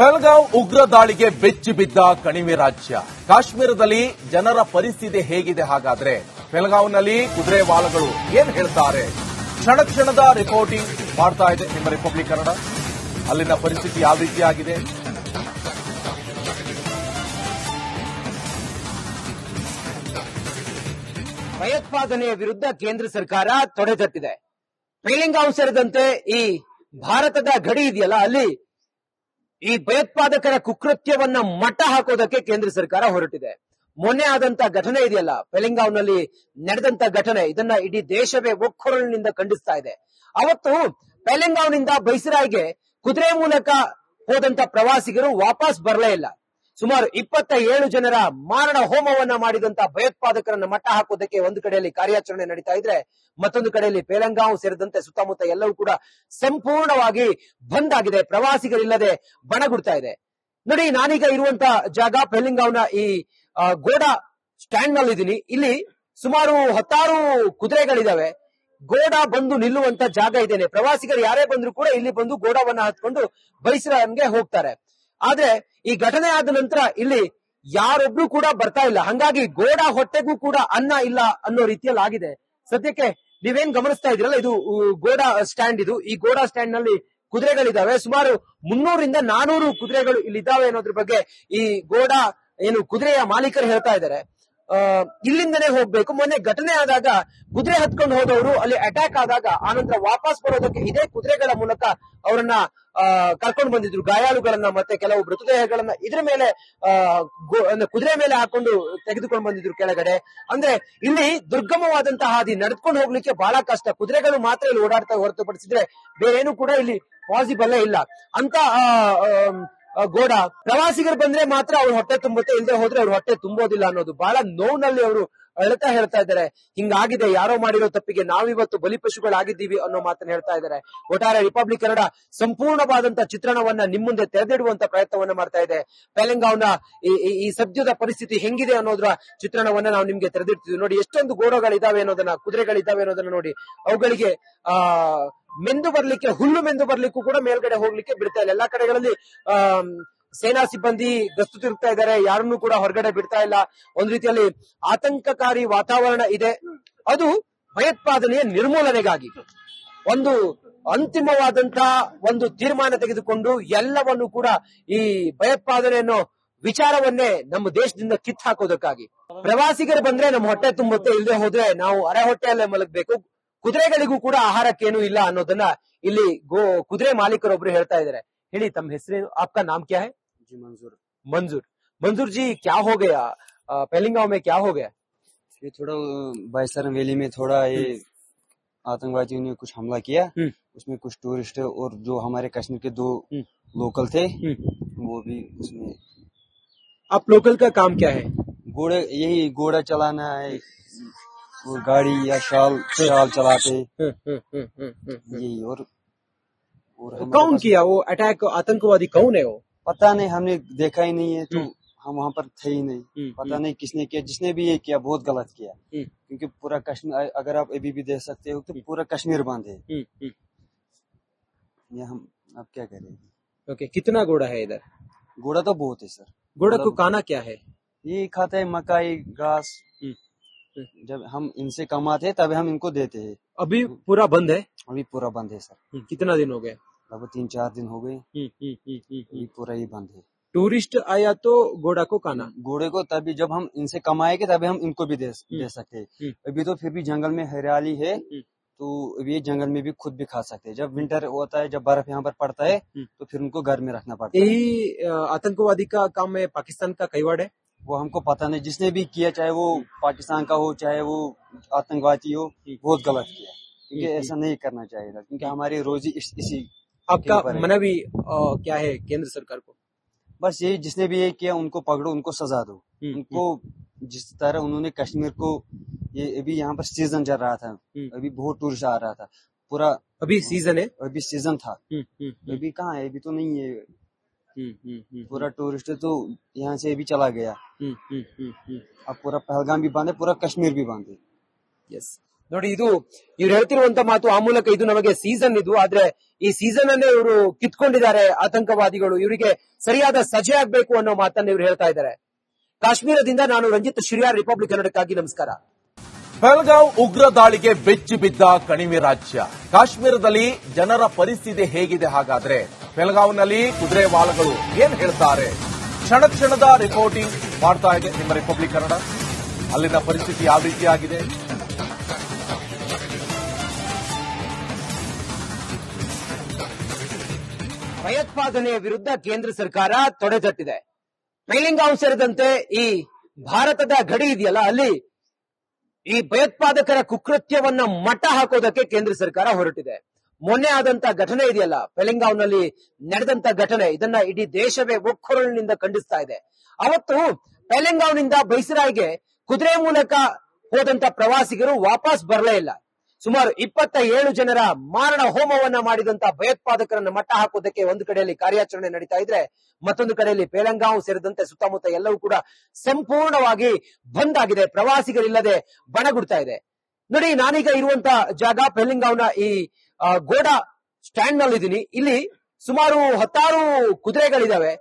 ಪಹಲ್ಗಾಂವ್ ಉಗ್ರ ದಾಳಿಗೆ ಬೆಚ್ಚಿ ಬಿದ್ದ ಕಣಿವೆ ರಾಜ್ಯ. ಕಾಶ್ಮೀರದಲ್ಲಿ ಜನರ ಪರಿಸ್ಥಿತಿ ಹೇಗಿದೆ ಹಾಗಾದ್ರೆ? ಬೆಳಗಾವ್ನಲ್ಲಿ ಕುದುರೆ ವಾಲಗಳು ಏನ್ ಹೇಳ್ತಾರೆ? ಕ್ಷಣ ಕ್ಷಣದ ರಿಪೋರ್ಟಿಂಗ್ ಮಾಡ್ತಾ ಇದೆ ನಿಮ್ಮ ರಿಪಬ್ಲಿಕ್ ಕನ್ನಡ ಅಲ್ಲಿನ ಪರಿಸ್ಥಿತಿ ಯಾವ ರೀತಿ ಆಗಿದೆ ಭಯೋತ್ಪಾದನೆಯ ವಿರುದ್ಧ ಕೇಂದ್ರ ಸರ್ಕಾರ ತೊಡೆತಟ್ಟಿದೆ. ಪೇಲಿಂಗಾಂವ್ ಸೇರಿದಂತೆ ಈ ಭಾರತದ ಗಡಿ ಇದೆಯಲ್ಲ ಅಲ್ಲಿ ಈ ಭಯೋತ್ಪಾದಕರ ಕುಕೃತ್ಯವನ್ನ ಮಟ್ಟ ಹಾಕೋದಕ್ಕೆ ಕೇಂದ್ರ ಸರ್ಕಾರ ಹೊರಟಿದೆ. ಮೊನ್ನೆ ಆದಂತ ಘಟನೆ ಇದೆಯಲ್ಲ ಪೆಲಿಂಗಾವ್ನಲ್ಲಿ ನಡೆದಂತ ಘಟನೆ, ಇದನ್ನ ಇಡೀ ದೇಶವೇ ಒಕ್ಕೊರಳಿನಿಂದ ಖಂಡಿಸ್ತಾ ಇದೆ. ಅವತ್ತು ಪೆಲಿಂಗಾವ್ನಿಂದ ಬೈಸರಾಯ್ಗೆ ಕುದುರೆ ಮೂಲಕ ಹೋದಂತ ಪ್ರವಾಸಿಗರು ವಾಪಸ್ ಬರಲೇ ಇಲ್ಲ. ಸುಮಾರು ಇಪ್ಪತ್ತ ಏಳು ಜನರ ಮಾರಣ ಹೋಮವನ್ನ ಮಾಡಿದಂತ ಭಯೋತ್ಪಾದಕರನ್ನ ಮಟ್ಟ ಹಾಕೋದಕ್ಕೆ ಒಂದು ಕಡೆಯಲ್ಲಿ ಕಾರ್ಯಾಚರಣೆ ನಡೀತಾ ಇದ್ರೆ, ಮತ್ತೊಂದು ಕಡೆಯಲ್ಲಿ ಪೇಲಂಗಾವ್ ಸೇರಿದಂತೆ ಸುತ್ತಮುತ್ತ ಎಲ್ಲವೂ ಕೂಡ ಸಂಪೂರ್ಣವಾಗಿ ಬಂದ್ ಆಗಿದೆ. ಪ್ರವಾಸಿಗರಿಲ್ಲದೆ ಬಣಗುಡ್ತಾ ಇದೆ. ನೋಡಿ, ನಾನೀಗ ಇರುವಂತ ಜಾಗ ಪೇಲಿಂಗಾವ್ನ ಈ ಗೋಡ ಸ್ಟ್ಯಾಂಡ್ನಲ್ಲಿ ಇದೀನಿ ಇಲ್ಲಿ ಸುಮಾರು ಹತ್ತಾರು ಕುದುರೆಗಳಿದಾವೆ. ಗೋಡ ಬಂದು ನಿಲ್ಲುವಂತ ಜಾಗ ಇದೇನೆ. ಪ್ರವಾಸಿಗರು ಯಾರೇ ಬಂದ್ರು ಕೂಡ ಇಲ್ಲಿ ಬಂದು ಗೋಡವನ್ನ ಹತ್ಕೊಂಡು ಬೈಸರನ್ಗೆ ಹೋಗ್ತಾರೆ. ಆದ್ರೆ ಈ ಘಟನೆ ಆದ ನಂತರ ಇಲ್ಲಿ ಯಾರೊಬ್ರು ಕೂಡ ಬರ್ತಾ ಇಲ್ಲ. ಹಂಗಾಗಿ ಗೋಡ ಹೊಟ್ಟೆಗೂ ಕೂಡ ಅನ್ನ ಇಲ್ಲ ಅನ್ನೋ ರೀತಿಯಲ್ಲಿ ಆಗಿದೆ. ಸದ್ಯಕ್ಕೆ ನೀವೇನ್ ಗಮನಿಸ್ತಾ ಇದ್ದೀರಲ್ಲ, ಇದು ಗೋಡ ಸ್ಟ್ಯಾಂಡ್ ಇದು. ಈ ಗೋಡ ಸ್ಟ್ಯಾಂಡ್ನಲ್ಲಿ ಕುದುರೆಗಳಿದಾವೆ ಸುಮಾರು ಮುನ್ನೂರಿಂದ ನಾನೂರು ಕುದುರೆಗಳು ಇಲ್ಲಿದ್ದಾವೆ ಅನ್ನೋದ್ರ ಬಗ್ಗೆ ಈ ಗೋಡ, ಏನು, ಕುದುರೆಯ ಮಾಲೀಕರು ಹೇಳ್ತಾ ಇದ್ದಾರೆ. ಇಲ್ಲಿಂದನೇ ಹೋಗ್ಬೇಕು. ಮೊನ್ನೆ ಘಟನೆ ಆದಾಗ ಕುದುರೆ ಹತ್ಕೊಂಡು ಹೋದವರು, ಅಲ್ಲಿ ಅಟ್ಯಾಕ್ ಆದಾಗ ಆನಂತರ ವಾಪಸ್ ಬರೋದಕ್ಕೆ ಇದೇ ಕುದುರೆಗಳ ಮೂಲಕ ಅವರನ್ನ ಕರ್ಕೊಂಡು ಬಂದಿದ್ರು. ಗಾಯಾಳುಗಳನ್ನ ಮತ್ತೆ ಕೆಲವು ಮೃತದೇಹಗಳನ್ನ ಇದ್ರ ಮೇಲೆ ಕುದುರೆ ಮೇಲೆ ಹಾಕೊಂಡು ತೆಗೆದುಕೊಂಡು ಬಂದಿದ್ರು ಕೆಳಗಡೆ. ಅಂದ್ರೆ ಇಲ್ಲಿ ದುರ್ಗಮವಾದಂತಹ ಹಾದಿ ನಡ್ಕೊಂಡು ಹೋಗ್ಲಿಕ್ಕೆ ಬಹಳ ಕಷ್ಟ. ಕುದುರೆಗಳು ಮಾತ್ರ ಇಲ್ಲಿ ಓಡಾಡ್ತಾ ಹೊರತುಪಡಿಸಿದ್ರೆ ಬೇರೇನು ಕೂಡ ಇಲ್ಲಿ ಪಾಸಿಬಲ್ ಇಲ್ಲ. ಅಂತ ಗೋಡ. ಪ್ರವಾಸಿಗರು ಬಂದ್ರೆ ಮಾತ್ರ ಅವ್ರ ಹೊಟ್ಟೆ ತುಂಬುತ್ತೆ ಇಲ್ಲದೆ ಹೋದ್ರೆ ಅವ್ರ ಹೊಟ್ಟೆ ತುಂಬೋದಿಲ್ಲ ಅನ್ನೋದು. ಬಹಳ ನೋವಿನಲ್ಲಿ ಅವರು ಅಳ್ತಾ ಹೇಳ್ತಾ ಇದ್ದಾರೆ. ಹಿಂಗಾಗಿದೆ, ಯಾರೋ ಮಾಡಿರೋ ತಪ್ಪಿಗೆ ನಾವಿವತ್ತು ಬಲಿಪಶುಗಳಾಗಿದ್ದೀವಿ ಅನ್ನೋ ಮಾತನ್ನ ಹೇಳ್ತಾ ಇದ್ದಾರೆ. ಒಟ್ಟಾರೆ ರಿಪಬ್ಲಿಕ್ ಕನ್ನಡ ಸಂಪೂರ್ಣವಾದಂತಹ ಚಿತ್ರಣವನ್ನ ನಿಮ್ಮ ಮುಂದೆ ತೆರೆದಿಡುವಂತ ಪ್ರಯತ್ನವನ್ನ ಮಾಡ್ತಾ ಇದೆ. ಪೆಲೆಂಗಾವ್ನ ಈ ಸದ್ಯದ ಪರಿಸ್ಥಿತಿ ಹೆಂಗಿದೆ ಅನ್ನೋದ್ರ ಚಿತ್ರಣವನ್ನ ನಾವು ನಿಮ್ಗೆ ತೆರೆದಿಡ್ತೀವಿ ನೋಡಿ, ಎಷ್ಟೊಂದು ಗೋಡಗಳಿದಾವೆ ಅನ್ನೋದನ್ನ, ಕುದುರೆಗಳಿದಾವೆ ಅನ್ನೋದನ್ನ ನೋಡಿ. ಅವುಗಳಿಗೆ, ಆ, ಮೆಂದು ಬರ್ಲಿಕ್ಕೆ, ಹುಲ್ಲು ಮೆಂದು ಬರ್ಲಿಕ್ಕೂ ಕೂಡ ಮೇಲ್ಗಡೆ ಹೋಗ್ಲಿಕ್ಕೆ ಬಿಡ್ತಾ ಇಲ್ಲ. ಎಲ್ಲಾ ಕಡೆಗಳಲ್ಲಿ, ಆ ಸೇನಾ ಸಿಬ್ಬಂದಿ ಗಸ್ತು ತಿರುಗ್ತಾ ಇದ್ದಾರೆ. ಯಾರನ್ನು ಕೂಡ ಹೊರಗಡೆ ಬಿಡ್ತಾ ಇಲ್ಲ. ಒಂದ್ ರೀತಿಯಲ್ಲಿ ಆತಂಕಕಾರಿ ವಾತಾವರಣ ಇದೆ. ಅದು ಭಯೋತ್ಪಾದನೆಯ ನಿರ್ಮೂಲನೆಗಾಗಿ. ಒಂದು ಅಂತಿಮವಾದಂತ ಒಂದು ತೀರ್ಮಾನ ತೆಗೆದುಕೊಂಡು ಎಲ್ಲವನ್ನು ಕೂಡ ಈ ಭಯೋತ್ಪಾದನೆಯನ್ನು ವಿಚಾರವನ್ನೇ ನಮ್ಮ ದೇಶದಿಂದ ಕಿತ್ ಹಾಕೋದಕ್ಕಾಗಿ. ಪ್ರವಾಸಿಗರು ಬಂದ್ರೆ ನಮ್ಮ ಹೊಟ್ಟೆ ತುಂಬುತ್ತೆ. ಇಲ್ಲದೆ ಹೋದ್ರೆ ನಾವು ಅರೆ ಹೊಟ್ಟೆಯಲ್ಲೇ ಮಲಗಬೇಕು. ಕುದುರೆಗಳಿಗೂ ಕೂಡ ಆಹಾರಕ್ಕೇನು ಇಲ್ಲ ಅನ್ನೋದನ್ನ ಇಲ್ಲಿ ಗೋ ಕುದುರೆ ಮಾಲೀಕರೊಬ್ರು ಹೇಳ್ತಾ ಇದಾರೆ ಹೇಳಿ ತಮ್ಮ ಹೆಸರೇನು? ಅಪ್ಪ ನಾಮ ಕ್ಯಾ ಹೇ? जी मंजूर। मंजूर। मंजूर जी क्या हो गया? अ, पहलगांव में क्या हो गया? ये थोड़ा बाईसरन वैली में थोड़ा ये आतंकवादियों ने कुछ हमला किया। हम्म। उसमें कुछ टूरिस्ट और जो हमारे कश्मीर के दो हम्म। लोकल थे हम्म। वो भी उसमें आप लोकल का काम क्या है? घोड़े यही घोड़ा चलाना है वो गाड़ी या शाल शाल चलाते। यही और और कौन किया वो? अटैक आतंकवादी कौन है वो? पता नहीं हमने देखा ही नहीं है तो हम्म। हम वहाँ पर थे ही नहीं। हम्म, पता नहीं किसने किया जिसने भी ये किया बहुत गलत किया। हम्म। क्योंकि पूरा कश्मीर अगर आप अभी भी देख सकते हो तो पूरा कश्मीर बंद है हम्म, हम्म। ये हम अब क्या करें? ओके कितना घोड़ा है इधर? घोड़ा तो बहुत है सर। घोड़ा को खाना क्या है? ये खाते है मकाई घास। हम्म, जब हम इनसे कमाते हैं तब हम इनको देते हैं। अभी पूरा बंद है? अभी पूरा बंद है सर। हम्म, कितना दिन हो गए? लगभग तीन चार दिन हो गए। पूरा ही बंद है। टूरिस्ट आया तो घोड़ा को खाना? घोड़े को तभी जब हम इनसे कमाएँगे तभी हम इनको भी दे, दे सकते। अभी तो फिर भी जंगल में हरियाली है। तो ये जंगल में भी खुद भी खा सकते हैं। जब विंटर होता है जब बर्फ़ यहाँ पर पड़ता है। तो फिर उनको घर में रखना पड़ता है। यही आतंकवादी का काम है पाकिस्तान का कई कईवाड़ है? वो हमको पता नहीं। जिसने भी किया चाहे वो पाकिस्तान का हो चाहे वो आतंकवादी हो बहुत गलत किया। क्योंकि। ऐसा नहीं करना चाहिए क्योंकि हमारी रोजी इस, इसी आपका। मनवी क्या है केंद्र सरकार को? बस यही जिसने भी ये किया उनको पकड़ो उनको सजा दो। हम्म, उनको जिस तरह उन्होंने कश्मीर को ये अभी यहाँ पर सीज़न चल रहा था हम्म। अभी बहुत टूरिस्ट आ रहा था। पूरा अभी सीज़न है? अभी सीज़न था। हम्म, अभी कहाँ है? अभी तो नहीं है। पूरा टूरिस्ट तो यहाँ से अभी चला गया। अब पूरा पहलगाम भी बंद है पूरा कश्मीर भी बंद है। यस ನೋಡಿ, ಇದು ಇವ್ರು ಹೇಳ್ತಿರುವಂತ ಮಾತು ಆ ಮೂಲಕ ಇದು ನಮಗೆ ಸೀಸನ್ ಇದು. ಆದ್ರೆ ಈ ಸೀಸನ್ ಅನ್ನೇ ಇವರು ಕಿತ್ಕೊಂಡಿದ್ದಾರೆ ಆತಂಕವಾದಿಗಳು. ಇವರಿಗೆ ಸರಿಯಾದ ಸಜೆ ಆಗ್ಬೇಕು ಅನ್ನೋ ಮಾತನ್ನ ಇವ್ರು ಹೇಳ್ತಾ ಇದ್ದಾರೆ. ಕಾಶ್ಮೀರದಿಂದ ನಾನು ರಂಜಿತ್ ಶಿರಿಯಾರ್ ರಿಪಬ್ಲಿಕ್ ಕನ್ನಡಕ್ಕಾಗಿ ನಮಸ್ಕಾರ. ಬೆಳಗಾವ್ ಉಗ್ರ ದಾಳಿಗೆ ಬೆಚ್ಚಿ ಬಿದ್ದ ಕಣಿವೆ ರಾಜ್ಯ. ಕಾಶ್ಮೀರದಲ್ಲಿ ಜನರ ಪರಿಸ್ಥಿತಿ ಹೇಗಿದೆ ಹಾಗಾದ್ರೆ? ಪೆಲ್ಗಾಂವ್ನಲ್ಲಿ ಕುದುರೆವಾಲಗಳು ಏನ್ ಹೇಳ್ತಾರೆ? ಕ್ಷಣ ಕ್ಷಣದ ರಿಪೋರ್ಟಿಂಗ್ ಮಾಡ್ತಾ ಇದೆ ನಿಮ್ಮ ರಿಪಬ್ಲಿಕ್ ಕನ್ನಡ. ಅಲ್ಲಿನ ಪರಿಸ್ಥಿತಿ ಯಾವ ರೀತಿಯಾಗಿದೆ? ಭಯೋತ್ಪಾದನೆಯ ವಿರುದ್ಧ ಕೇಂದ್ರ ಸರ್ಕಾರ ತೊಡೆತಟ್ಟಿದೆ ಮೈಲಿಂಗಾಂ ಸೇರಿದಂತೆ ಈ ಭಾರತದ ಗಡಿ ಇದೆಯಲ್ಲ, ಅಲ್ಲಿ ಈ ಭಯೋತ್ಪಾದಕರ ಕುಕೃತ್ಯವನ್ನ ಮಟ್ಟ ಹಾಕೋದಕ್ಕೆ ಕೇಂದ್ರ ಸರ್ಕಾರ ಹೊರಟಿದೆ. ಮೊನ್ನೆ ಆದಂತ ಘಟನೆ ಇದೆಯಲ್ಲ ಪೆಲಿಂಗಾವ್ನಲ್ಲಿ ನಡೆದಂತ ಘಟನೆ, ಇದನ್ನ ಇಡೀ ದೇಶವೇ ಒಕ್ಕೊರಳಿನಿಂದ ಖಂಡಿಸ್ತಾ ಇದೆ. ಅವತ್ತು ಪೆಲಿಂಗಾವ್ನಿಂದ ಬೈಸರಾಯ್ಗೆ ಕುದುರೆ ಮೂಲಕ ಹೋದಂತ ಪ್ರವಾಸಿಗರು ವಾಪಸ್ ಬರಲೇ ಇಲ್ಲ. ಸುಮಾರು ಇಪ್ಪತ್ತ ಏಳು ಜನರ ಮಾರಣ ಹೋಮವನ್ನ ಮಾಡಿದಂತ ಭಯೋತ್ಪಾದಕರನ್ನ ಮಟ್ಟ ಹಾಕೋದಕ್ಕೆ ಒಂದು ಕಡೆಯಲ್ಲಿ ಕಾರ್ಯಾಚರಣೆ ನಡೀತಾ ಇದ್ರೆ, ಮತ್ತೊಂದು ಕಡೆಯಲ್ಲಿ ಪೇಲಂಗಾವ್ ಸೇರಿದಂತೆ ಸುತ್ತಮುತ್ತ ಎಲ್ಲವೂ ಕೂಡ ಸಂಪೂರ್ಣವಾಗಿ ಬಂದ್ ಆಗಿದೆ. ಪ್ರವಾಸಿಗರಿಲ್ಲದೆ ಬಣಗುಡ್ತಾ ಇದೆ. ನೋಡಿ, ನಾನೀಗ ಇರುವಂತ ಜಾಗ ಪೆಲಿಂಗಾವ್ನ ಈ ಗೋಡಾ ಸ್ಟ್ಯಾಂಡ್ನಲ್ಲಿ ಇದೀನಿ ಇಲ್ಲಿ ಸುಮಾರು ಹತ್ತಾರು ಕುದುರೆಗಳಿದಾವೆ.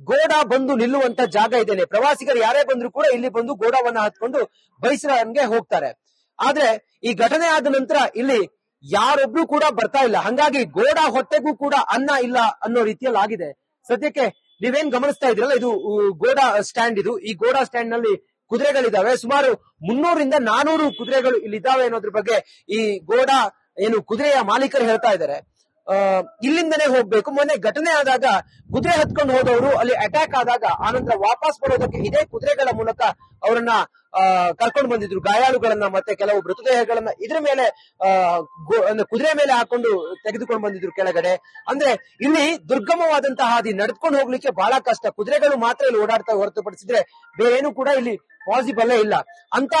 ಗೋಡ ಬಂದು ನಿಲ್ಲುವಂತ ಜಾಗ ಇದೇನೆ. ಪ್ರವಾಸಿಗರು ಯಾರೇ ಬಂದ್ರು ಕೂಡ ಇಲ್ಲಿ ಬಂದು ಗೋಡಾವನ್ನ ಹತ್ಕೊಂಡು ಬೈಸರನ್ಗೆ ಹೋಗ್ತಾರೆ. ಆದ್ರೆ ಈ ಘಟನೆ ಆದ ನಂತರ ಇಲ್ಲಿ ಯಾರೊಬ್ರು ಕೂಡ ಬರ್ತಾ ಇಲ್ಲ. ಹಂಗಾಗಿ ಗೋಡ ಹೊಟ್ಟೆಗೂ ಕೂಡ ಅನ್ನ ಇಲ್ಲ ಅನ್ನೋ ರೀತಿಯಲ್ಲಿ ಆಗಿದೆ. ಸದ್ಯಕ್ಕೆ ನೀವೇನ್ ಗಮನಿಸ್ತಾ ಇದ್ರಲ್ಲ ಇದು ಗೋಡ ಸ್ಟ್ಯಾಂಡ್ ಇದು. ಈ ಗೋಡ ಸ್ಟ್ಯಾಂಡ್ನಲ್ಲಿ ಕುದುರೆಗಳಿದಾವೆ. ಸುಮಾರು ಮುನ್ನೂರಿಂದ ನಾನೂರು ಕುದುರೆಗಳು ಇಲ್ಲಿ ಇದಾವೆ ಅನ್ನೋದ್ರ ಬಗ್ಗೆ ಈ ಗೋಡ ಏನು ಕುದುರೆಯ ಮಾಲೀಕರು ಹೇಳ್ತಾ ಇದ್ದಾರೆ. ಇಲ್ಲಿಂದನೇ ಹೋಗ್ಬೇಕು. ಮೊನ್ನೆ ಘಟನೆ ಆದಾಗ ಕುದುರೆ ಹತ್ಕೊಂಡು ಹೋದವರು, ಅಲ್ಲಿ ಅಟ್ಯಾಕ್ ಆದಾಗ ಆನಂತರ ವಾಪಸ್ ಬರೋದಕ್ಕೆ ಇದೇ ಕುದುರೆಗಳ ಮೂಲಕ ಅವರನ್ನ ಕರ್ಕೊಂಡು ಬಂದಿದ್ರು. ಗಾಯಾಳುಗಳನ್ನ ಮತ್ತೆ ಕೆಲವು ಮೃತದೇಹಗಳನ್ನ ಇದ್ರ ಮೇಲೆ ಕುದುರೆ ಮೇಲೆ ಹಾಕೊಂಡು ತೆಗೆದುಕೊಂಡು ಬಂದಿದ್ರು ಕೆಳಗಡೆ. ಅಂದ್ರೆ ಇಲ್ಲಿ ದುರ್ಗಮವಾದಂತಹ ಹಾದಿ ನಡ್ಕೊಂಡು ಹೋಗ್ಲಿಕ್ಕೆ ಬಹಳ ಕಷ್ಟ. ಕುದುರೆಗಳು ಮಾತ್ರ ಇಲ್ಲಿ ಓಡಾಡ್ತಾ ಹೊರತುಪಡಿಸಿದ್ರೆ ಬೇರೆ ಏನು ಕೂಡ ಇಲ್ಲಿ ಪಾಸಿಬಲ್ ಇಲ್ಲ. ಅಂತ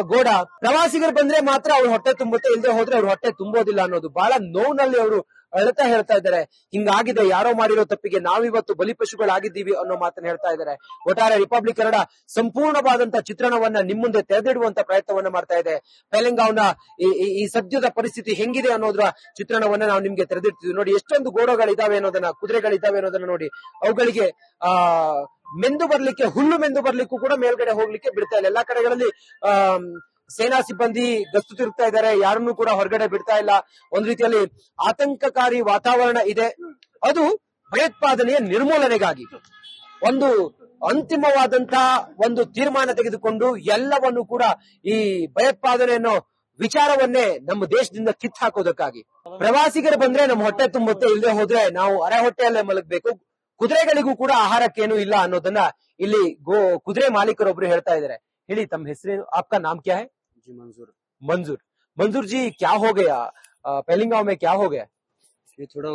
ಗೋಡ. ಪ್ರವಾಸಿಗರು ಬಂದ್ರೆ ಮಾತ್ರ ಅವ್ರ ಹೊಟ್ಟೆ ತುಂಬುತ್ತೆ ಇಲ್ಲದೆ ಹೋದ್ರೆ ಅವ್ರ ಹೊಟ್ಟೆ ತುಂಬೋದಿಲ್ಲ ಅನ್ನೋದು. ಬಹಳ ನೋವಿನಲ್ಲಿ ಅವರು ಅಳ್ತಾ ಹೇಳ್ತಾ ಇದ್ದಾರೆ. ಹಿಂಗಾಗಿದೆ, ಯಾರೋ ಮಾಡಿರೋ ತಪ್ಪಿಗೆ ನಾವಿವತ್ತು ಬಲಿಪಶುಗಳಾಗಿದ್ದೀವಿ ಅನ್ನೋ ಮಾತನ್ನ ಹೇಳ್ತಾ ಇದ್ದಾರೆ. ಒಟ್ಟಾರೆ ರಿಪಬ್ಲಿಕ್ ಕನ್ನಡ ಸಂಪೂರ್ಣವಾದಂತಹ ಚಿತ್ರಣವನ್ನ ನಿಮ್ ಮುಂದೆ ತೆರೆದಿಡುವಂತ ಪ್ರಯತ್ನವನ್ನ ಮಾಡ್ತಾ ಇದೆ. ಈ- ಈ ಸದ್ಯದ ಪರಿಸ್ಥಿತಿ ಹೆಂಗಿದೆ ಅನ್ನೋದ್ರ ಚಿತ್ರಣವನ್ನ ನಾವು ನಿಮ್ಗೆ ತೆರೆದಿಡ್ತೀವಿ. ನೋಡಿ, ಎಷ್ಟೊಂದು ಗೋಡಗಳಿದಾವೆ ಅನ್ನೋದನ್ನ, ಕುದುರೆಗಳಿದಾವೆ ಅನ್ನೋದನ್ನ ನೋಡಿ. ಅವುಗಳಿಗೆ, ಆ ಮೆಂದು ಬರ್ಲಿಕ್ಕೆ, ಹುಲ್ಲು ಮೆಂದು ಬರ್ಲಿಕ್ಕೂ ಕೂಡ ಮೇಲ್ಗಡೆ ಹೋಗ್ಲಿಕ್ಕೆ ಬಿಡ್ತಾ ಇಲ್ಲ. ಎಲ್ಲಾ ಕಡೆಗಳಲ್ಲಿ ಸೇನಾ ಸಿಬ್ಬಂದಿ ಗಸ್ತು ತಿರುಗ್ತಾ ಇದ್ದಾರೆ. ಯಾರನ್ನೂ ಕೂಡ ಹೊರಗಡೆ ಬಿಡ್ತಾ ಇಲ್ಲ. ಒಂದ್ ರೀತಿಯಲ್ಲಿ ಆತಂಕಕಾರಿ ವಾತಾವರಣ ಇದೆ. ಅದು ಭಯೋತ್ಪಾದನೆಯ ನಿರ್ಮೂಲನೆಗಾಗಿ. ಒಂದು ಅಂತಿಮವಾದಂತಹ ಒಂದು ತೀರ್ಮಾನ ತೆಗೆದುಕೊಂಡು ಎಲ್ಲವನ್ನು ಕೂಡ ಈ ಭಯೋತ್ಪಾದನೆಯನ್ನು ವಿಚಾರವನ್ನೇ ನಮ್ಮ ದೇಶದಿಂದ ಕಿತ್ ಹಾಕೋದಕ್ಕಾಗಿ. ಪ್ರವಾಸಿಗರು ಬಂದ್ರೆ ನಮ್ಮ ಹೊಟ್ಟೆ ತುಂಬುತ್ತೆ. ಇಲ್ಲದೆ ಹೋದ್ರೆ ನಾವು ಅರೆ ಹೊಟ್ಟೆಯಲ್ಲೇ ಮಲಗಬೇಕು. ಕುದುರೆಗಳಿಗೂ ಕೂಡ ಆಹಾರಕ್ಕೇನು ಇಲ್ಲ ಅನ್ನೋದನ್ನ ಇಲ್ಲಿ ಗೋ ಕುದುರೆ ಮಾಲೀಕರೊಬ್ರು ಹೇಳ್ತಾ ಇದ್ದಾರೆ ಹೇಳಿ ತಮ್ಮ ಹೆಸರೇನು आपका नाम क्या है जी मंजूर मंजूर मंजूर जी क्या हो गया अ, पेलिंगांव में क्या हो गया ये थोड़ा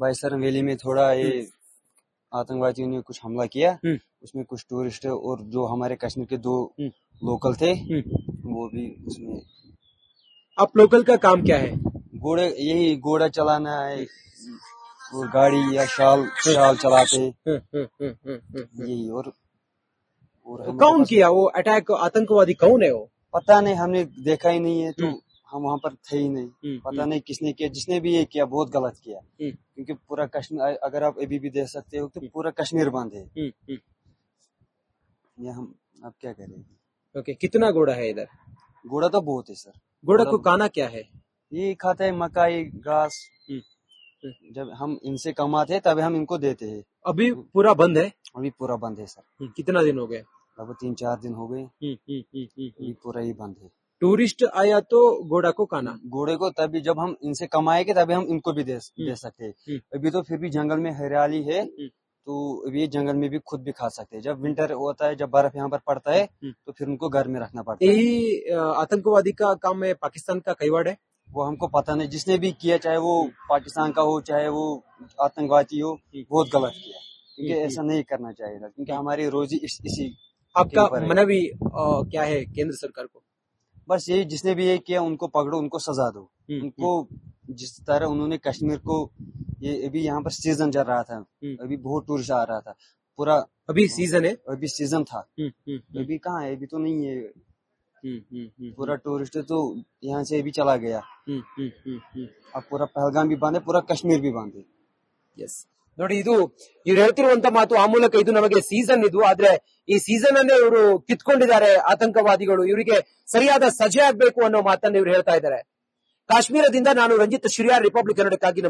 बाईसर वैली में थोड़ा ये आतंकवादियों ने कुछ हमला किया हम्म। उसमें कुछ टूरिस्ट और जो हमारे कश्मीर के दो हम्म। लोकल थे हम्म। वो भी उसमें आप लोकल का काम क्या है घोड़े यही घोड़ा चलाना है और गाड़ी या शाल शाल चलाते। यही और और हमारे कौन किया? वो अटैक आतंकवादी कौन है वो? पता नहीं हमने देखा ही नहीं है तो हम्म। हम वहाँ पर थे ही नहीं। हम्म, पता नहीं किसने किया जिसने भी ये किया बहुत गलत किया। हम्म, क्योंकि पूरा कश्मीर अगर आप अभी भी देख सकते हो तो पूरा कश्मीर बंद है। हम्म, हम्म। ये हम अब क्या करेंगे ओके कितना घोड़ा है इधर? घोड़ा तो बहुत है सर। घोड़ा को खाना क्या है? ये खाता है मकाई घास। हम्म, हम्म। जब हम इनसे कमाते हैं तभी हम इनको देते हैं। अभी पूरा बंद है? अभी पूरा बंद है सर। हम्म, कितना दिन हो गए? लगभग तीन चार दिन हो गए। हम्म, हम्म, हम्म, हम्म, हम्म। पूरा ही बंद है। टूरिस्ट आया तो घोड़ा को खाना? घोड़े को तभी जब हम इनसे कमाएँगे तभी हम इनको भी दे दे सकते हैं। हम्म। अभी तो फिर भी जंगल में हरियाली है हम्म। तो अभी ये जंगल में भी खुद भी खा सकते हैं। जब विंटर होता है जब बर्फ़ यहाँ पर पड़ता है हम्म। तो फिर उनको घर में रखना पड़ता है। यही आतंकवादी का काम है पाकिस्तान का कई कईवाड़ है। वो हमको पता नहीं। जिसने भी किया चाहे वो पाकिस्तान का हो चाहे वो आतंकवादी हो बहुत गलत किया। क्योंकि हम्म। ऐसा नहीं करना चाहिए था। क्योंकि हमारी रोजी इस, इसी आपका। मनवी क्या है केंद्र सरकार को? बस ये जिसने भी ये किया उनको पकड़ो उनको सजा दो। हम्म, उनको जिस तरह उन्होंने कश्मीर को ये अभी यहाँ पर सीज़न चल रहा था। हम्म। अभी बहुत टूरिस्ट आ रहा था। पूरा अभी सीज़न है? अभी सीज़न था। हम्म, हम्म, हम्म। अभी कहाँ है? अभी तो नहीं है। हम्म हम्म हम्म पूरा टूरिस्ट तो यहाँ से भी चला गया हम्म हम्म हम्म हम्म अब पूरा पहलगाम भी बांधे पूरा कश्मीर भी बांधे ಎಸ್ ನೋಡಿ ಇದು ಇವ್ರು ಹೇಳ್ತಿರುವಂತ ಮಾತು ಆ ಮೂಲಕ ಇದು ನಮಗೆ ಸೀಸನ್ ಇದು ಆದ್ರೆ ಈ ಸೀಸನ್ ಅನ್ನೇ ಇವರು ಕಿತ್ಕೊಂಡಿದ್ದಾರೆ ಆತಂಕವಾದಿಗಳು ಇವರಿಗೆ ಸರಿಯಾದ ಸಜೆ ಆಗ್ಬೇಕು ಅನ್ನೋ ಮಾತನ್ನ ಇವ್ರು ಹೇಳ್ತಾ ಇದ್ದಾರೆ ಕಾಶ್ಮೀರದಿಂದ ನಾನು ರಂಜಿತ್ ಶಿರಿಯಾರ್ ರಿಪಬ್ಲಿಕ್ ಕನ್ನಡಕ್ಕಾಗಿ ನಮ್ಮ